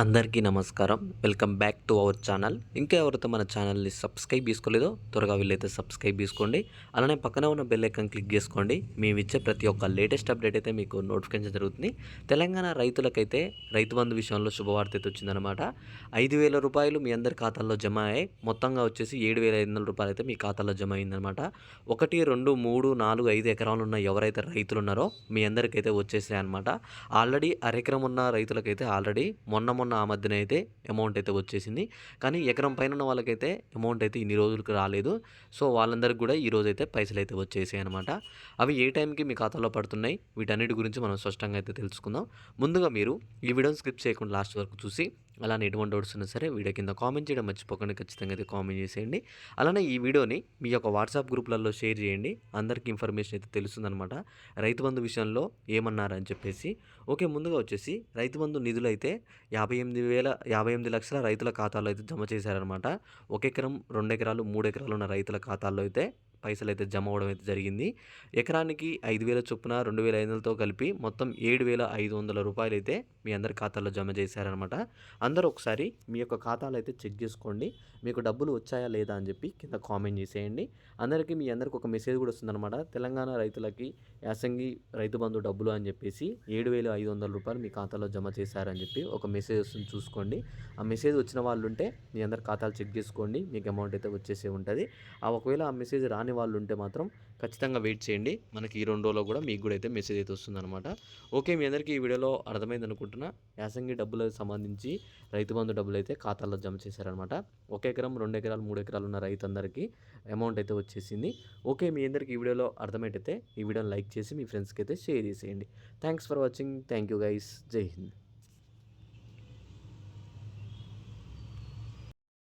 అందరికీ నమస్కారం. Welcome back to our channel. ఇంకా ఎవరైతే మన ఛానల్ని సబ్స్క్రైబ్ చేసుకోలేదో త్వరగా వీళ్ళైతే సబ్స్క్రైబ్ చేసుకోండి. అలానే పక్కన ఉన్న బెల్ ఐకాన్ క్లిక్ చేసుకోండి. మేము ఇచ్చే ప్రతి ఒక్క లేటెస్ట్ అప్డేట్ అయితే మీకు నోటిఫికేషన్ జరుగుతుంది. తెలంగాణ రైతులకైతే రైతు బంధు విషయంలో శుభవార్త అయితే వచ్చిందనమాట ఐదు వేల రూపాయలు మీ అందరి ఖాతాల్లో జమ అయ్యాయి. మొత్తంగా వచ్చేసి ఏడు వేల ఐదు వందల రూపాయలు అయితే మీ ఖాతాలో జమ అయిందనమాట ఒకటి రెండు మూడు నాలుగు ఐదు ఎకరాలు ఉన్న ఎవరైతే రైతులు ఉన్నారో మీ అందరికైతే వచ్చేసాయి అనమాట ఆల్రెడీ అరెకరం ఉన్న రైతులకైతే ఆల్రెడీ మొన్న మొన్న ఆ మధ్యన అయితే అమౌంట్ అయితే వచ్చేసింది. కానీ ఎకరం పైన ఉన్న వాళ్ళకైతే అమౌంట్ అయితే ఇన్ని రోజులకు రాలేదు. సో వాళ్ళందరికీ కూడా ఈ రోజు అయితే పైసలు అయితే వచ్చేసాయి అనమాట అవి ఏ టైంకి మీ ఖాతాలో పడుతున్నాయి? వీటన్నిటి గురించి మనం స్పష్టంగా అయితే తెలుసుకుందాం. ముందుగా మీరు ఈ వీడియోని స్కిప్ చేయకుండా లాస్ట్ వరకు చూసి అలానే ఎటువంటి డౌట్స్ ఉన్నా సరే వీడియో కింద కామెంట్ చేయడం మర్చిపోకుండా. ఖచ్చితంగా అయితే కామెంట్ చేసేయండి. అలానే ఈ వీడియోని మీ యొక్క వాట్సాప్ గ్రూప్లలో షేర్ చేయండి. అందరికీ ఇన్ఫర్మేషన్ అయితే తెలుస్తుందన్నమాట. రైతు బంధు విషయంలో ఏమన్నారని చెప్పేసి. ఓకే ముందుగా వచ్చేసి రైతు బంధు నిధులు అయితే యాభై ఎనిమిది వేల యాభై ఎనిమిది లక్షల రైతుల ఖాతాలో అయితే జమ చేశారనమాట ఒక ఎకరం రెండు ఎకరాలు మూడు ఎకరాలు ఉన్న రైతుల ఖాతాల్లో అయితే పైసలు అయితే జమ అవ్వడం అయితే జరిగింది. ఎకరానికి ఐదు వేల చొప్పున రెండు వేల ఐదు వందలతో కలిపి మొత్తం ఏడు వేల ఐదు వందల రూపాయలు అయితే మీ అందరి ఖాతాల్లో జమ చేశారనమాట అందరూ ఒకసారి మీ యొక్క ఖాతాలు అయితే చెక్ చేసుకోండి. మీకు డబ్బులు వచ్చాయా లేదా అని చెప్పి కింద కామెంట్ చేసేయండి. అందరికీ మీ అందరికి ఒక మెసేజ్ కూడా వస్తుందన్నమాట. తెలంగాణ రైతులకి యాసంగి రైతు బంధు డబ్బులు అని చెప్పేసి ఏడు వేల ఐదు వందల రూపాయలు మీ ఖాతాలో జమ చేశారని చెప్పి ఒక మెసేజ్ వస్తుంది చూసుకోండి. ఆ మెసేజ్ వచ్చిన వాళ్ళు ఉంటే మీ అందరి ఖాతాలు చెక్ చేసుకోండి. మీకు అమౌంట్ అయితే వచ్చేసే ఉంటుంది. ఆ ఒకవేళ ఆ మెసేజ్ రాని వాళ్ళు ఉంటే మాత్రం ఖచ్చితంగా వెయిట్ చేయండి. మనకి ఈ రెండు రోజుల్లో కూడా మీకు కూడా అయితే మెసేజ్ అయితే వస్తుందన్నమాట. ఓకే మీ అందరికీ ఈ వీడియోలో అర్థమైంది అనుకుంటున్నా. యాసంగి డబ్బులకు సంబంధించి రైతు బంధు డబ్బులు అయితే ఖాతాల్లో జమ చేశారనమాట ఒక ఎకరం రెండు ఎకరాలు మూడు ఎకరాలు ఉన్న రైతు అమౌంట్ అయితే వచ్చేసింది. ఓకే మీ అందరికీ ఈ వీడియోలో అర్థమైతే ఈ వీడియోని లైక్ చేసి మీ ఫ్రెండ్స్కి అయితే షేర్ చేసేయండి. Thanks for watching thank you guys జై హింద్.